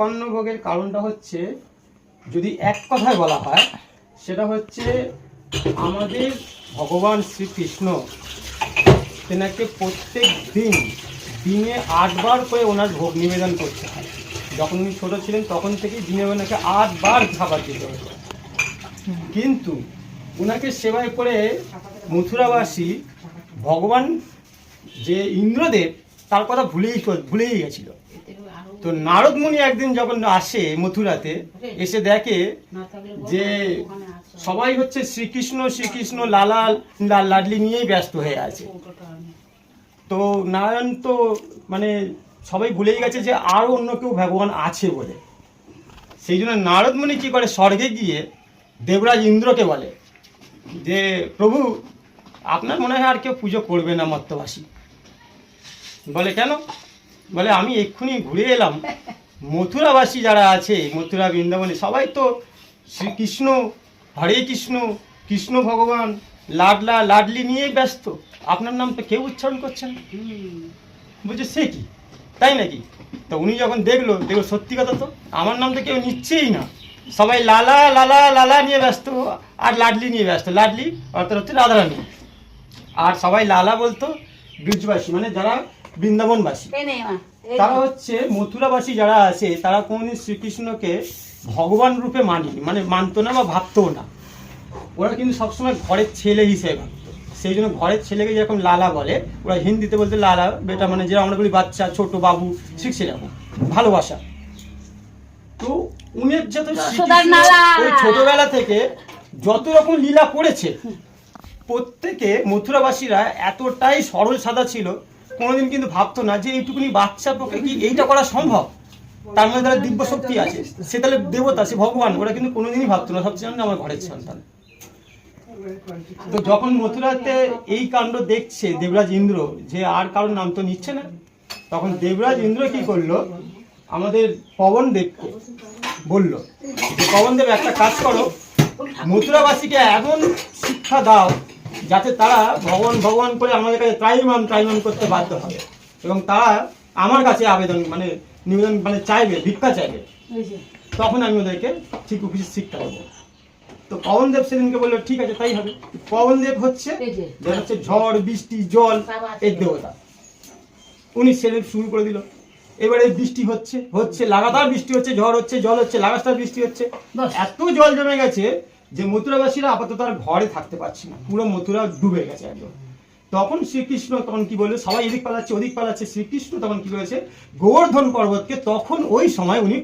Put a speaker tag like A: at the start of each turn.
A: ভোগের কারণটা হচ্ছে, যদি এক কথায় বলা হয়, সেটা হচ্ছে আমাদের ভগবান শ্রীকৃষ্ণ তেনাকে প্রত্যেক দিন দিনে আটবার করে ওনার ভোগ নিবেদন করতে হয়। যখন উনি ছোটো ছিলেন, তখন থেকেই দিনে ওনাকে আটবার খাবার দিতে হতো। কিন্তু ওনাকে সেবায় করে মথুরাবাসী ভগবান যে ইন্দ্রদেব, তার কথা ভুলেই ভুলেই গেছিল। তো নারদ মুনি একদিন যখন আসে মথুরাতে এসে দেখে যে সবাই হচ্ছে শ্রীকৃষ্ণ শ্রীকৃষ্ণ লালা লা- লাডলি নিয়েই ব্যস্ত হয়ে আছে। তো নারায়ণ তো মানে সবাই ভুলেই গেছে যে আরও অন্য কেউ ভগবান আছে বলে। সেই জন্য নারদ মুনি কী করে স্বর্গে গিয়ে দেবরাজ ইন্দ্রকে বলে যে প্রভু আপনার মনে হয় আর কেউ পুজো করবে না মত্তবাসী? বলে কেন? বলে, আমি এক্ষুনি ঘুরে এলাম। মথুরাবাসী যারা আছে, মথুরা, বৃন্দাবনে, সবাই তো শ্রীকৃষ্ণ, হরে কৃষ্ণ কৃষ্ণ ভগবান, লাডলা, লাডলি নিয়েই ব্যস্ত। আপনার নাম তো কেউ উচ্চারণ করছেন বলছে, সে কি? তাই নাকি? তো উনি যখন দেখল দেখল, সত্যি কথা তো? আমার নাম তো কেউ নিচ্ছেই না। সবাই লালা লালা লালা নিয়ে ব্যস্ত আর লাডলি নিয়ে ব্যস্ত। লাডলি অর্থাৎ হচ্ছে রাধারানী। আর সবাই লালা বলতো ব্রিজবাসী মানে যারা বৃন্দাবনবাসী। তারা হচ্ছে মথুরাবাসী যারা আছে তারা কোনদিন শ্রীকৃষ্ণকে ভগবান রূপে মানি মানে মানতো না বা ভাবতো না। ওরা কিন্তু সবসময় ঘরের ছেলে হিসেবে ভাবতো। সেই জন্য ঘরের ছেলেকে যেরকম লালা বলে ওরা হিন্দিতে বলতে লালা বেটা মানে যেটা আমরা বলি বাচ্চা ছোট বাবু ঠিক সেরকম ভালোবাসা। তো উনি যত শ্রীকৃষ্ণ ওই ছোটবেলা থেকে যত রকম লীলা করেছে প্রত্যেকে মথুরাবাসীরা এতটাই সরল সাদা ছিল, কোনোদিন কিন্তু ভাবতো না যে এইটুকুনি বাচ্চা পক্ষে কি এইটা করা সম্ভব? তার মধ্যে তারা দিব্য শক্তি আছে, সে তাহলে দেবতা, সে ভগবান, ওরা কিন্তু কোনোদিনই ভাবতো না, সবচেয়ে জানেন আমার ঘরের সন্তান। তো যখন মথুরাতে এই কাণ্ড দেখছে দেবরাজ ইন্দ্র, যে আর কারোর নাম তো নিচ্ছে না, তখন দেবরাজ ইন্দ্র কি করল? আমাদের পবন দেবকে বলল যে, পবন দেব, একটা কাজ করো, মথুরাবাসীকে এমন শিক্ষা দাও যাতে তারা ভগবান ভগবান করে আমাদের কাছে ত্রাইমান ত্রাইমান করতে বাধ্য হবে। এবং তারা আমার কাছে আবেদন মানে নিবেদন মানে চাইবে ভিক্ষা চাইবে। তখন আমি ওদেরকে ঠিক কিছু শিক্ষা দেবো। তো পবনদেব সেদিনকে বলল ঠিক আছে তাই হবে। পবনদেব হচ্ছে যে। হচ্ছে ঝড় বৃষ্টি জল এর দেবতা। উনি সেদিন শুরু করে দিল। এবারে বৃষ্টি হচ্ছে হচ্ছে লাগাতার বৃষ্টি হচ্ছে ঝড় হচ্ছে জল হচ্ছে লাগাতার বৃষ্টি হচ্ছে। এত জল জমে গেছে যে মথুরাবাসীরা আপাতত আর ঘরে থাকতে পারছে না। পুরো মথুরা ডুবে গেছে একদম। তখন শ্রীকৃষ্ণ তখন কি বলল? সবাই এদিক পালাচ্ছে, ওদিক পালাচ্ছে। শ্রীকৃষ্ণ তখন কি বলেছে গোবর্ধন পর্বতকে তখন ওই সময় উনি